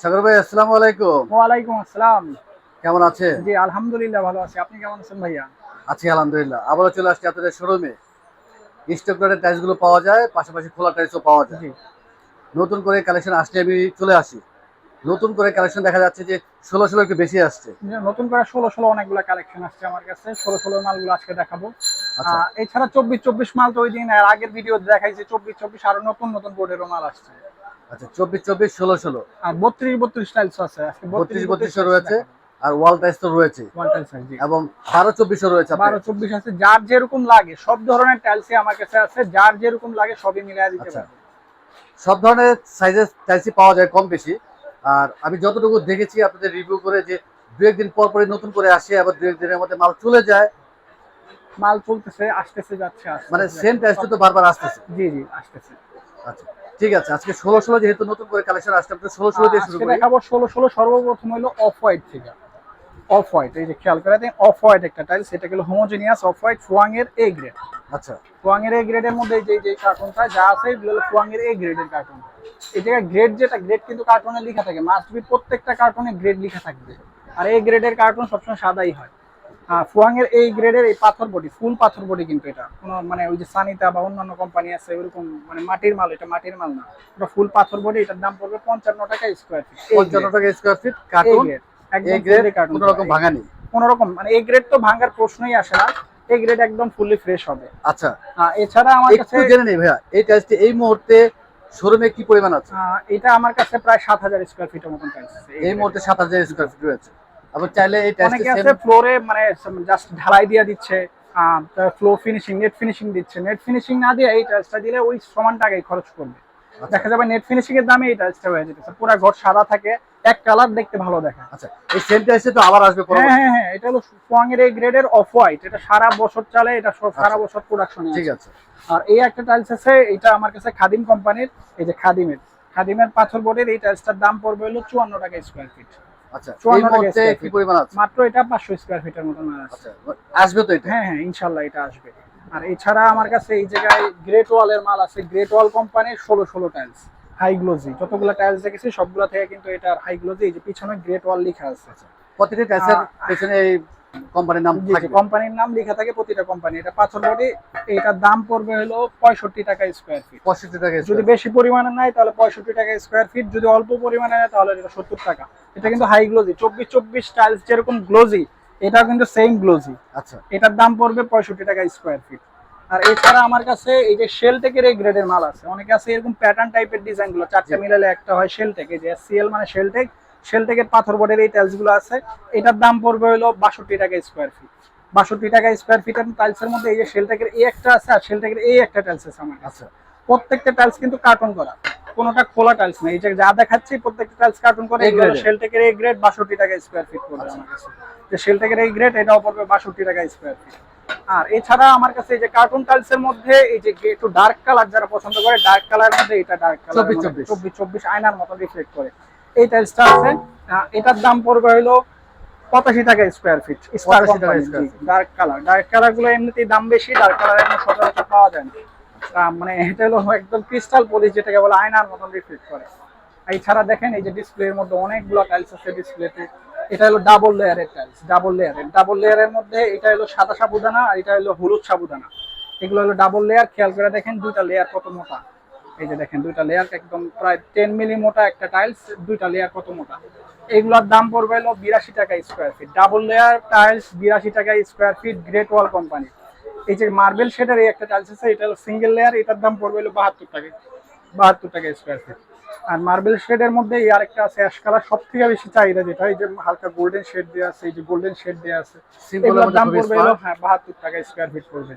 সাগর ভাই আসসালামু আলাইকুম। ওয়ালাইকুম আসসালাম। কেমন আছেন? জি আলহামদুলিল্লাহ ভালো আছি। আপনি কেমন আছেন ভাইয়া? আছি আলহামদুলিল্লাহ। আবারও চলে আসছি আপনাদের শোরুমে। স্টক টাইলস টাইলসগুলো পাওয়া যায় পাশাপাশি খোলা টাইলসও পাওয়া যায়। নতুন করে কালেকশন আসলে আমি চলে আসি। নতুন করে কালেকশন দেখা যাচ্ছে যে ষোলো ষোলো একটু বেশি আসছে। নতুন করে ষোলো ষোলো অনেকগুলো কালেকশন আসছে আমার কাছে। ষোলো ষোলো মালগুলো আজকে দেখাবো। আচ্ছা। এছাড়া চব্বিশ চব্বিশ মাল তো ওই দিন আর আগের ভিডিও দেখাইছে চব্বিশ চব্বিশ আরও নতুন নতুন বোর্ডেরও মাল আসছে। আচ্ছা চব্বিশ চব্বিশ ষোলো ষোলো। আর বত্রিশ বত্রিশ টাইলস আছে। বত্রিশ বত্রিশও রয়েছে আর ওয়াল টাইলস তো রয়েছে। এবং বারো চব্বিশও রয়েছে বারো চব্বিশ আছে যার যেরকম লাগে সব ধরনের টাইলসই আমার কাছে আছে যার যেরকম লাগে সবই মিলিয়ে দিতে আচ্ছা। পারবে। সব ধরনের সাইজের টাইলসই পাওয়া যায় কম বেশি। আর আমি যতটুকু দেখেছি আপনাদের রিভিউ করে যে দু একদিন পর পরে নতুন করে আসে আবার দু একদিনের মধ্যে মাল চলে যায়। মাল চলতেছে আসতেছে যাচ্ছে মানে। সেম টাইলসটা তো বারবার আসতেছে। জি জি আসতেছে। আচ্ছা। ঠিক আছে আজকে ষোলো ষোলো যেহেতু নতুন করে কালেকশন আসছে আমরা ষোলো ষোলো দিয়ে শুরু করি। দেখাবো ষোলো ষোলো সর্বপ্রথম হলো অফ হোয়াইট থেকে অফ হোয়াইট এই যে খেয়াল করে দেখেন অফ হোয়াইট একটা টাইলস সেটা হলো হোমোজেনিয়াস অফ হোয়াইট ফুয়াং এর এ গ্রেড আচ্ছা। ফুয়াং এর এ গ্রেডের মধ্যে এই যে যে কার্টুনটা যা আছে এগুলো হলো ফুয়াং এর এ গ্রেডের কার্টুন এই জায়গায় গ্রেড যেটা গ্রেড কিন্তু কার্টুনে লেখা থাকে। মাস্ট বি প্রত্যেকটা কার্টুনে গ্রেড লেখা থাকবে। আর এই গ্রেডের কার্টুন সবসময় সাদাই হয়। ফুয়াং এর এই গ্রেডের এই পাথর বডি ফুল পাথর বডি কিন্তু এটা। কোনো মানে ওই যে সানিতা বা অন্যান্য কোম্পানি আছে ওইরকম মানে মাটির মাল এটা মাটির মাল না। ওটা ফুল পাথর বডি এটার দাম পড়বে পঞ্চান্ন টাকা স্কোয়ার ফিট পঞ্চান্ন টাকা স্কোয়ার ফিট কার্টুন কোনো রকম ভাঙা নেই। কোন রকম মানে এই গ্রেড তো ভাঙার প্রশ্নই আসে না। এই গ্রেড একদম ফুললি ফ্রেশ হবে। আচ্ছা। এছাড়া আমার কাছে জেনে নেই ভাইয়া এই টাইলসটি এই মুহূর্তে শোরুমে কি পরিমাণ আছে? এটা আমার কাছে প্রায় সাত হাজার স্কোয়ার ফিটের মতন টাইলস এই মুহূর্তে সাত হাজার স্কোয়ার ফিট রয়েছে। আবার চাইলে এই অনেকে আছে ফ্লোরে মানে জাস্ট ঢালাই দিয়ে দিচ্ছে ফ্লো ফিনিশিং নেট ফিনিশিং দিচ্ছে। নেট ফিনিশিং না দিয়ে এই টাইলসটা দিলে ওই সমান টাকাই খরচ করবে। আচ্ছা। দেখা যাবে নেট ফিনিশিং এর দামে এই টাইলসটা হয়ে যেতেছে পুরো। ঘর সাদা থাকে এক কালার দেখতে ভালো দেখা আচ্ছা এই সেম টাইলসে তো আবার আসবে হ্যাঁ হ্যাঁ হ্যাঁ এটা হলো সোয়াং এর এই গ্রেডের অফ হোয়াইট এটা সারা বছর চলে এটা সারা আচ্ছা। বছর প্রোডাকশনে ঠিক আছে। আর এই একটা টাইলস আছে এটা আমার কাছে খাদিম কোম্পানির এই যে খাদিমের। খাদিমের পাথর বোর্ডের এই টাইলসটার দাম পড়বে হলো চুয়ান্ন টাকা স্কোয়ার ফিট আচ্ছা এই মুহূর্তে কি পরিমাণ আছে? মাত্র এটা পাঁচশো স্কোয়ার ফিটের মতন আছে। আচ্ছা আসবে তো এটা? হ্যাঁ হ্যাঁ ইনশাল্লাহ এটা আসবে। আর এছাড়া আমার কাছে এই জায়গায় গ্রেট ওয়ালের মাল আছে। গ্রেট ওয়াল কোম্পানির ষোলো ষোলো টাইলস হাই গ্লোজি যতগুলো টাইলস দেখেছি সবগুলা থেকে কিন্তু এটা হাই গ্লোজি এই যে পিছনে গ্রেট ওয়াল লেখা আছে। প্রতিটি টাইলসের পেছনে কোম্পানির নাম জি, কোম্পানির নাম লেখা থাকে প্রতিটা কোম্পানি। এটা পাথর বডি এটার দাম পড়বে হলো পঁয়ষট্টি টাকা স্কোয়ার ফিট পঁয়ষট্টি টাকা যদি বেশি পরিমাণে নেয় তাহলে পঁয়ষট্টি টাকা স্কোয়ার ফিট যদি অল্প পরিমাণে নেয় তাহলে এটা সত্তর টাকা। এটা কিন্তু হাই গ্লোজি চব্বিশ চব্বিশ টাইলস যেরকম গ্লোজি এটা কিন্তু সেম গ্লোজি আচ্ছা। এটার দাম পড়বে পঁয়ষট্টি টাকা স্কোয়ার ফিট আর এছাড়া আমার কাছে এই যে শেল টেকের এই গ্রেডের মাল আছে অনেকে আছে এরকম প্যাটার্ন টাইপের ডিজাইনগুলো চারটে। মিলালে একটা হয় শেল টেক এই যে সিএল মানে শেল টেক শেল টেকের পাথর বোর্ডের এই টাইলসগুলো আছে এটার দাম পড়বে হলো বাষট্টি টাকা স্কোয়ার ফিট বাষট্টি টাকা স্কোয়ার ফিটের টাইলসের মধ্যে এই যে শেল টেকের এই একটা আছে আর শেল টেকের এই একটা টাইলস আছে আমার কাছে। প্রত্যেকটা টাইলস কিন্তু কার্টুন করা কোনোটা খোলা টাইলস না এই যে যা দেখাচ্ছি প্রত্যেকটা টাইলস কার্টুন করে এগুলো। শেলটেকের এই গ্রেড বাষট্টি টাকা স্কোয়ার ফিট পড়বে আচ্ছা। আমার কাছে। যে শেলটেকের এই গ্রেড এটাও পড়বে বাষট্টি টাকা স্কোয়ার ফিট আর এছাড়া আমার কাছে এই যে কার্টুন টাইলস এর মধ্যে এই যে একটু ডার্ক কালার যারা পছন্দ করে ডার্ক কালারের মধ্যে এটা ডার্ক কালার 24 24 চব্বিশ। চব্বিশ আয়নার মতো রিফ্লেক্ট করে। এই টাইলসটা আছে এটার দাম পড়বে হলো পঁচাশি টাকা স্কোয়ার ফিট 85 টাকা square ডার্ক কালার ডার্ক এমনিতেই দাম বেশি ডার্ক কালার এখন সচরাচর পাওয়া যায় না। মানে এটা হলো একদম ক্রিস্টাল পলিশ যেটাকে বলে আয়নার মতন রিফ্লেক্ট করে। এছাড়া দেখেন এই যে ডিসপ্লের মধ্যে অনেকগুলো টাইলস আছে ডিসপ্লেতে এটা হলো ডাবল লেয়ারের টাইলস ডাবল লেয়ারের ডাবল লেয়ারের মধ্যে এটা হলো সাদা সাবুদানা আর এটা হলো হলুদ সাবুদানা। এগুলো হলো ডাবল লেয়ার খেয়াল করে দেখেন দুইটা লেয়ার কত মোটা। এই যে দেখেন দুইটা লেয়ার একদম প্রায় টেন মিলি মোটা একটা টাইলস দুইটা লেয়ার কত মোটা? এগুলোর দাম পড়বে হলো বিরাশি টাকা square feet double layer tiles বিরাশি টাকা square feet great wall company এই যে মার্বেল শেডের এই একটা টাইলস আছে এটা হলো সিঙ্গেল লেয়ার এটার দাম পড়বে হলো বাহাত্তর টাকা বাহাত্তর টাকা স্কোয়ার ফিট আর মার্বেল শেডের মধ্যে এই আরেকটা আছে অ্যাশ কালার সব থেকে বেশি চাহিদা যেটা এই যে হালকা গোল্ডেন শেড দেওয়া আছে এই যে গোল্ডেন শেড দেওয়া আছে এগুলোর দাম পড়বে হলো হ্যাঁ বাহাত্তর টাকা স্কোয়ার ফিট পড়বে।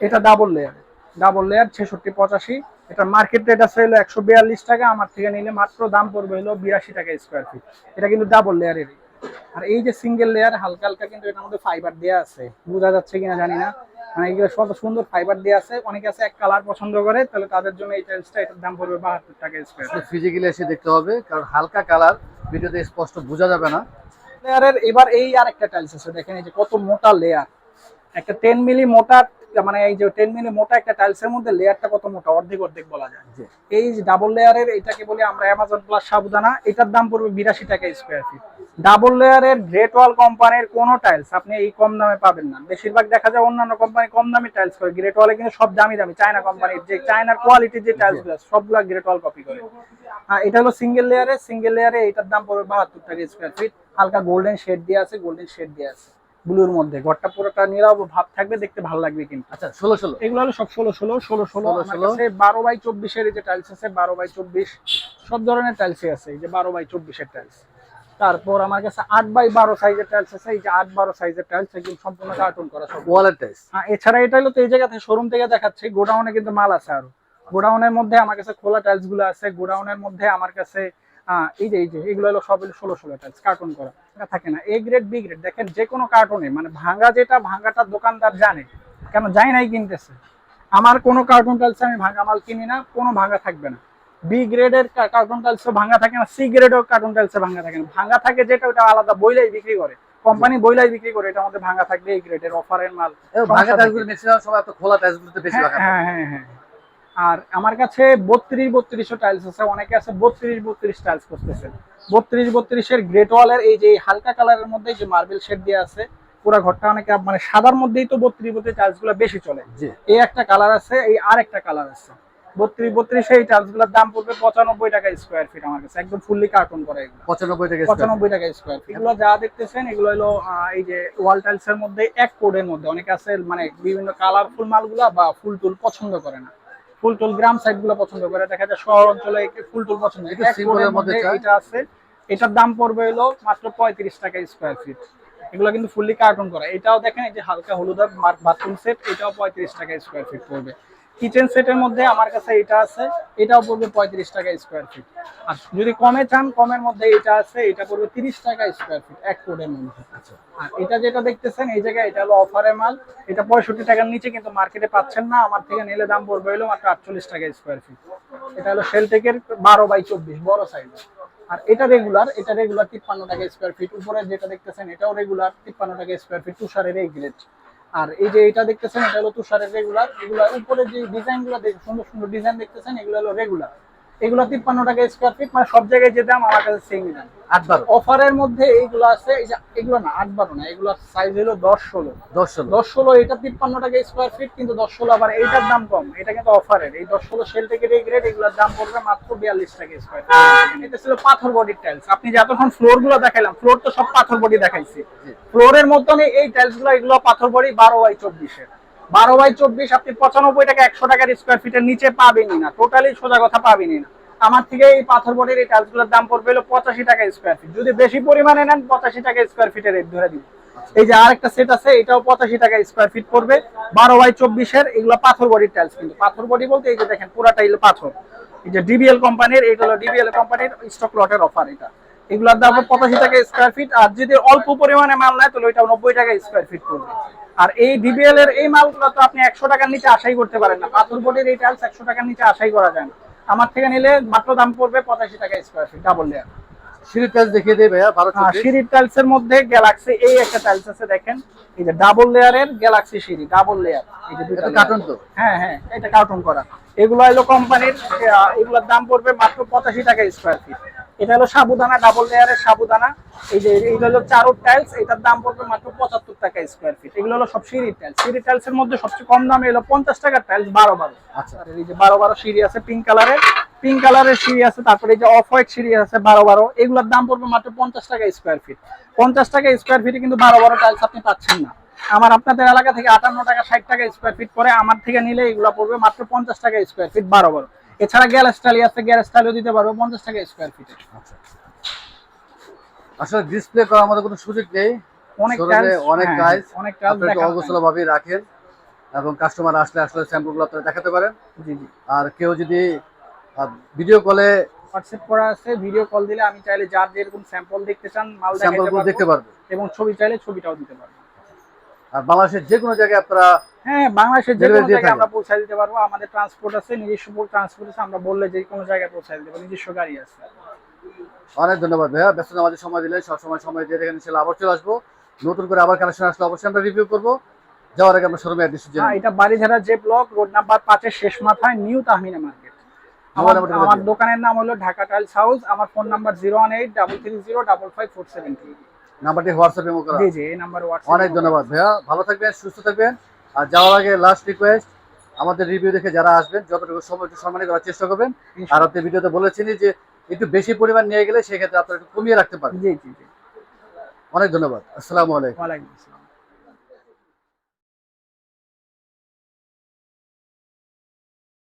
এটা ডাবল লেয়ার ডাবল লেয়ার ছেষট্টি পঁচাশি। এটা মার্কেট রেট আছে হলো একশো বিয়াল্লিশ টাকা আমার থেকে নিলে মাত্র দাম পড়বে হলো বিরাশি টাকা স্কোয়ার ফিট এটা কিন্তু ডাবল লেয়ারেরই আর এই যে সিঙ্গেল লেয়ার হালকা হালকা কিন্তু এটার মধ্যে ফাইবার দেওয়া আছে। বোঝা যাচ্ছে কিনা জানি না। মানে এগুলো কত সুন্দর ফাইবার দেওয়া আছে। অনেকে আছে এক কালার পছন্দ করে তাহলে তাদের জন্য এই টাইলসটা এটার দাম পড়বে বাহাত্তর টাকা স্কোয়ার ফিজিক্যালি এসে দেখতে হবে কারণ হালকা কালার ভিডিওতে স্পষ্ট বোঝা যাবে না। লেয়ারের এবার এই আর একটা টাইলস আছে। দেখেন এই যে কত মোটা লেয়ার একটা টেন মিলি মোটা মানে এই যে টেন মিলি মোটা একটা টাইলসের মধ্যে লেয়ারটা কত মোটা? অর্ধেক অর্ধেক বলা যায়। এই যে ডাবল লেয়ারের এটাকে বলি আমরা অ্যামাজন প্লাস সাবুদানা এটার দাম পড়বে বিরাশি টাকা স্কোয়ার ফিট ডাবল লেয়ারের গ্রেট ওয়াল কোম্পানির কোনো টাইলস আপনি এই কম দামে পাবেন না। বেশিরভাগ দেখা যায় অন্যান্য কোম্পানি কম দামি টাইলস করে। গ্রেট ওয়ালে কিন্তু সব দামি দামি চায়না কোম্পানির যে চায়নার কোয়ালিটির যে টাইলসগুলো সবগুলা গ্রেট ওয়াল কপি করে। আর এটা হলো সিঙ্গেল লেয়ারে সিঙ্গেল লেয়ারে এটার দাম পড়বে বাহাত্তর টাকা স্কোয়ার ফিট হালকা গোল্ডেন শেড দিয়ে আছে গোল্ডেন শেড দিয়ে আছে। ব্লুর মধ্যে। ঘরটা পুরোটা নীরব ভাব থাকবে দেখতে ভালো লাগবে কিন্তু। আচ্ছা ষোলো ষোলো। এগুলো হলো সব ষোলো ষোলো ষোলো ষোলো। 16 বারো বাই চব্বিশের যে টাইলস আছে বারো বাই চব্বিশ সব ধরনের টাইলসই আছে। এই যে বারো বাই চব্বিশের টাইলস তারপর আমার কাছে আট বাই বারো সাইজের টাইলস আছে। এই যে আট বারো সাইজের টাইলস এগুলো সম্পূর্ণ কার্টুন করা সব। ওয়ালের টাইস হ্যাঁ, এছাড়া এটা হলো তো এই জায়গা থেকে শোরুম থেকে দেখাচ্ছি। গোডাউনে কিন্তু মাল আছে আরও। গোডাউনের মধ্যে আমার কাছে খোলা টাইলসগুলো আছে। গোডাউনের মধ্যে আমার কাছে এই যে এই যে এগুলো হলো সব ষোলো ষোলো টাইলস কার্টুন করা। এটা থাকে না এ গ্রেড বি গ্রেড দেখেন যে কোনো কার্টুনে মানে ভাঙা যেটা ভাঙাটা দোকানদার জানে কেন যাই নাই কিনতেছে। আমার কোনো কার্টুন টাইলস আমি ভাঙা মাল কিনি না কোনো ভাঙা থাকবে না। বি গ্রেডের কার্টুন টাইলসও ভাঙা থাকে না সি গ্রেডের কার্টুন টাইলসে ভাঙা থাকে না। ভাঙা থাকে যেটা ওটা আলাদা বইলাই বিক্রি করে। কোম্পানি বইলাই বিক্রি করে এটা আমাদের ভাঙা থাকবে এই গ্রেডের অফারের মাল। ভাঙা সমস্যা টাইসগুলো ম্যাক্সিমাম সময় আপনার খোলা টাইস গুলোতে বেশি হ্যাঁ হ্যাঁ হ্যাঁ হ্যাঁ। আর আমার কাছে বত্রিশ বত্রিশও টাইলস আছে অনেকে আছে বত্রিশ বত্রিশ টাইলস করতেছে। বত্রিশ বত্রিশের গ্রেট ওয়ালের এই যে হালকা কালারের মধ্যে যে মার্বেল শেড দিয়ে আছে পুরো ঘরটা অনেকে মানে সাদার মধ্যেই তো বত্রিশ বত্রিশ টাইলসগুলো বেশি চলে। এই একটা কালার আছে এই আর একটা কালার আছে। বত্রিশ বত্রিশে এই টাইলসগুলোর দাম পড়বে পঁচানব্বই টাকা স্কোয়ার ফিট আমার কাছে একদম ফুললি কার্টুন করা এগুলো। পঁচানব্বই টাকা পঁচানব্বই টাকা স্কোয়ার ফিট এগুলো যা দেখতেছেন এগুলো হলো এই যে ওয়াল টাইলস এর মধ্যে এক কোডের মধ্যে। অনেকে আছে মানে বিভিন্ন কালারফুল মালগুলা বা ফুল টুল পছন্দ করে না। ফুল টুল গ্রাম সাইডগুলো পছন্দ করে। দেখা যায় শহর অঞ্চলে ফুল টুল পছন্দ। এটা আছে। এটার দাম পড়বে হলো মাত্র পঁয়ত্রিশ টাকা স্কোয়ার ফিট এগুলো কিন্তু ফুললি কার্টুন করা। এটাও দেখেন এই যে হালকা হলুদ বাথরুম সেট এটাও পঁয়ত্রিশ টাকা স্কোয়ার ফিট পড়বে। কিচেন সেটের মধ্যে আমার কাছে এটা আছে। এটাও পড়বে পঁয়ত্রিশ টাকা স্কোয়ার ফিট আর যদি কমে চান কমের মধ্যে এটা আছে এটা পড়বে তিরিশ টাকা স্কোয়ার ফিট এক কোডের মধ্যে। আচ্ছা। আর এটা যেটা দেখতেছেন এই জায়গায় এটা হলো অফারের মাল। এটা পঁয়ষট্টি টাকার নিচে কিন্তু মার্কেটে পাচ্ছেন না আমার থেকে নিলে দাম পড়বে হলো মাত্র আটচল্লিশ টাকা স্কোয়ার ফিট এটা হলো সেলটেকের বারো বাই চব্বিশ বড় সাইজ আর এটা রেগুলার এটা রেগুলার তিপ্পান্ন টাকা স্কোয়ার ফিট উপরে যেটা দেখতেছেন এটাও রেগুলার তিপ্পান্ন টাকা স্কোয়ার ফিট তুষারের এই গ্রেড আর এই যে এটা দেখতেছেন, এটা হলো তুষারের রেগুলার এগুলো উপরে যে ডিজাইনগুলো সুন্দর সুন্দর ডিজাইন দেখতেছেন, এগুলো হলো রেগুলার এগুলো তিপ্পান্ন টাকা স্কোয়ার ফিট মানে সব জায়গায় যে দাম আমার কাছে সেমই দাম আট বারো। অফারের মধ্যে এইগুলো আছে এগুলো না আট বারো না এগুলো সাইজ হলো দশ ষোলো। দশ ষোলো। দশ ষোলো এটা তিপ্পান্ন টাকা স্কোয়ার ফিট কিন্তু দশ ষোলো আবার এইটার দাম কম এটা কিন্তু অফারের। এই দশ ষোলো সেল থেকে গ্রেড এগুলোর দাম পড়বে মাত্র বিয়াল্লিশ টাকা স্কোয়ার ফিট এটা ছিল পাথর বডির টাইলস আপনি যতক্ষণ ফ্লোরগুলো দেখাইলাম ফ্লোর তো সব পাথর বডি দেখাইছি। ফ্লোরের মতনই এই টাইলসগুলো এগুলো পাথর বডি বারো বাই চব্বিশের। বারো বাই চব্বিশ আপনি পঁচানব্বই টাকা একশো টাকার স্কোয়ার ফিটের নিচে পাবেনই না। টোটালি সোজা কথা পাবেনই না। আমার থেকে এই পাথর বডির এই টাইলসগুলোর দাম পড়বে হলো পঁচাশি টাকা স্কোয়ার ফিট যদি বেশি পরিমাণে নেন পঁচাশি টাকা স্কোয়ার ফিটের রেট ধরে দিব এই যে আরেকটা সেট আছে এটাও পঁচাশি টাকা স্কোয়ার ফিট পড়বে। বারো বাই চব্বিশের এগুলো পাথর বডির টাইলস কিন্তু। পাথর বডি বলতে এই যে দেখেন পুরাটা হলো পাথর। এই যে ডিবিএল কোম্পানির এটা হলো ডিবিএল কোম্পানির স্টক লটের অফার এটা। এগুলোর দাম পঁচাশি টাকা স্কোয়ার ফিট আর যদি অল্প পরিমাণে মাল নেয় তাহলে ওইটা নব্বই টাকা স্কোয়ার ফিট পড়বে। আর এই ডিবিএল এর এই মালগুলো তো আপনি একশো টাকার নিচে আশাই করতে পারেন না। পাথর বডির এই টাইলস একশো টাকার নিচে আশাই করা যায় না। আমার থেকে নিলে মাত্র দাম পড়বে পঁচাশি টাকা স্কোয়ার ফিট ডাবল লেয়ার সিঁড়ির দেখিয়ে সিঁড়ির টাইলস এর মধ্যে গ্যালাক্সি এই একটা টাইলস আছে দেখেন। এই যে ডাবল লেয়ারের গ্যালাক্সি সিঁড়ি ডাবল লেয়ার এই যে দুইটা এটা কার্টুন তো? হ্যাঁ হ্যাঁ এটা কার্টুন করা। এগুলো হলো কোম্পানির এগুলোর দাম পড়বে মাত্র পঁচাশি টাকা স্কোয়ার ফিট এটা হলো সাবুদানা ডাবল লেয়ারের সাবুদানা। এই যে এইটা হলো চারুর টাইলস এটার দাম পড়বে মাত্র পঁচাত্তর টাকা স্কোয়ার ফিট এগুলো হলো সব সিঁড়ির টাইলস সিঁড়ির টাইলস এর মধ্যে সবচেয়ে কম দামে হলো পঞ্চাশ টাকার টাইলস বারো বারো। আচ্ছা। এই যে বারো বারো সিঁড়ি আছে পিঙ্ক কালারের পিঙ্ক কালারের সিঁড়ি আছে তারপরে এই যে অফ হোয়াইট সিঁড়ি আছে বারো বারো। এগুলোর দাম পড়বে মাত্র পঞ্চাশ টাকা স্কোয়ার ফিট পঞ্চাশ টাকা স্কোয়ার ফিটে কিন্তু বারো বারো টাইলস আপনি পাচ্ছেন না। আমার আপনাদের এলাকা থেকে আটান্ন টাকা ষাট টাকা স্কোয়ার ফিট পরে আমার থেকে নিলে এগুলো পড়বে মাত্র পঞ্চাশ টাকা স্কোয়ার ফিট বারো বারো। এছাড়া গ্যাল স্টাইলি আছে গ্যাল স্টাইলও দিতে পারব পঞ্চাশ টাকা স্কোয়ার ফিটে আচ্ছা আসলে ডিসপ্লে করার মতো কোনো সুযোগ নেই। অনেক অনেক টাইলস অনেক টাইলস আপনি একটু অগোছলো ভাবেই রাখেন এবং কাস্টমার আসলে আসলে স্যাম্পলগুলো আপনারা দেখাতে পারেন। জি জি। আর কেউ যদি ভিডিও কলে হোয়াটসঅ্যাপ করা আছে ভিডিও কল দিলে আমি চাইলে যার যেরকম স্যাম্পল দেখতে চান মাল স্যাম্পলগুলো দেখতে পারবে। এবং ছবি চাইলে ছবিটাও দিতে পারব। আর বাংলাদেশের যে কোনো জায়গায় আপনারা হ্যাঁ বাংলাদেশের যে কোনো জায়গায় আমরা পৌঁছায় দিতে পারব। আমাদের ট্রান্সপোর্ট আছে নিজস্ব ট্রান্সপোর্ট আছে। আমরা বললে যে কোনো জায়গায় পৌঁছায় দিতে পারব নিজস্ব গাড়ি আছে। অনেক ধন্যবাদ ভাইয়া। ব্যস্ত আমাদের সময় দিলে সব সময় দিয়ে এখানে ছিল আবার চলে আসব। নতুন করে আবার কালেকশন আসলে অবশ্যই আমরা রিভিউ করব। যাওয়ার আগে আমরা শোরুমে অ্যাড্রেস হ্যাঁ এটা বাড়িঝাড়া যে ব্লক রোড নাম্বার পাঁচের শেষ মাথায় নিউ তাহমিনা মার্কেট। আমার। দোকানের নাম হলো ঢাকা টাইলস হাউস। আমার phone number zero one eight double three zero double five four seven three নাম্বারটি হোয়াটসঅ্যাপে করা। জি জি এই নাম্বার হোয়াটসঅ্যাপ অনেক ধন্যবাদ। ভাইয়া ভালো থাকবেন সুস্থ থাকবেন। আর যাওয়ার আগে লাস্ট রিকোয়েস্ট আমাদের রিভিউ দেখে যারা আসবেন যতটুকু সময় একটু সম্মানী করার চেষ্টা করবেন। আর আপনি ভিডিওতে বলেছেন যে একটু বেশি পরিমাণ নিয়ে গেলে সেক্ষেত্রে আপনারা একটু কমিয়ে রাখতে পারেন। জি জি জি। অনেক ধন্যবাদ। আসসালামু আলাইকুম। ওয়ালাইকুম আসসালাম।